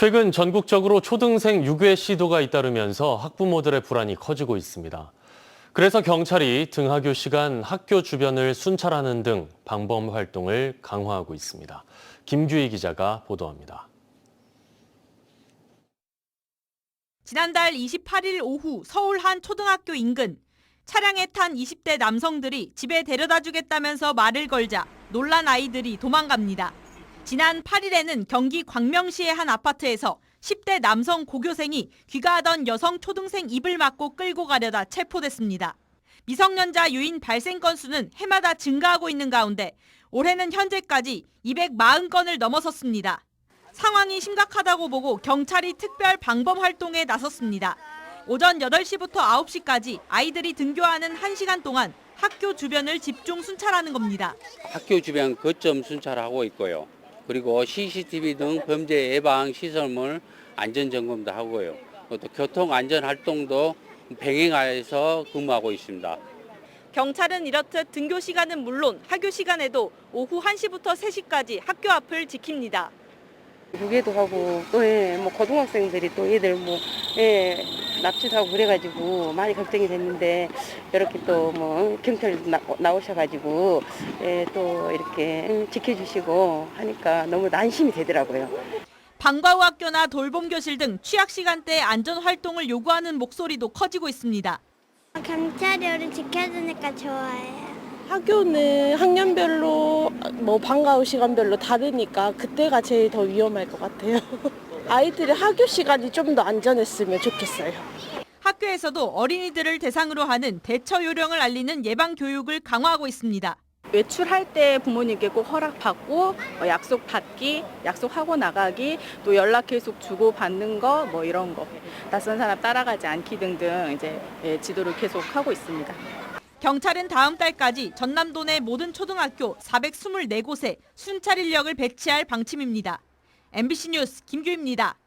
최근 전국적으로 초등생 유괴 시도가 잇따르면서 학부모들의 불안이 커지고 있습니다. 그래서 경찰이 등하교 시간 학교 주변을 순찰하는 등 방범 활동을 강화하고 있습니다. 김규희 기자가 보도합니다. 지난달 28일 오후 서울 한 초등학교 인근 차량에 탄 20대 남성들이 집에 데려다 주겠다면서 말을 걸자 놀란 아이들이 도망갑니다. 지난 8일에는 경기 광명시의 한 아파트에서 10대 남성 고교생이 귀가하던 여성 초등생 입을 막고 끌고 가려다 체포됐습니다. 미성년자 유인 발생 건수는 해마다 증가하고 있는 가운데 올해는 현재까지 240건을 넘어섰습니다. 상황이 심각하다고 보고 경찰이 특별 방범 활동에 나섰습니다. 오전 8시부터 9시까지 아이들이 등교하는 1시간 동안 학교 주변을 집중 순찰하는 겁니다. 학교 주변 거점 순찰하고 있고요. 그리고 CCTV 등 범죄 예방 시설물 안전 점검도 하고요. 또 교통 안전 활동도 병행하여서 근무하고 있습니다. 경찰은 이렇듯 등교 시간은 물론 학교 시간에도 오후 1시부터 3시까지 학교 앞을 지킵니다. 유괴도 하고 또 예, 뭐 고등학생들이 또 얘들 뭐 예, 납치도 하고 그래가지고 많이 걱정이 됐는데 이렇게 또 뭐 경찰 나, 나오셔가지고 예, 또 이렇게 지켜주시고 하니까 너무 안심이 되더라고요. 방과후 학교나 돌봄 교실 등 취약 시간대 안전 활동을 요구하는 목소리도 커지고 있습니다. 경찰이 우리 지켜주니까 좋아해요. 학교는 학년별로 뭐 방과후 시간별로 다르니까 그때가 제일 더 위험할 것 같아요. 아이들의 학교 시간이 좀 더 안전했으면 좋겠어요. 학교에서도 어린이들을 대상으로 하는 대처 요령을 알리는 예방 교육을 강화하고 있습니다. 외출할 때 부모님께 꼭 허락받고 어, 약속 받기, 약속하고 나가기, 또 연락 계속 주고 받는 거 뭐 이런 거 낯선 사람 따라가지 않기 등등 이제 예, 지도를 계속 하고 있습니다. 경찰은 다음 달까지 전남도 내 모든 초등학교 424곳에 순찰 인력을 배치할 방침입니다. MBC 뉴스 김규입니다.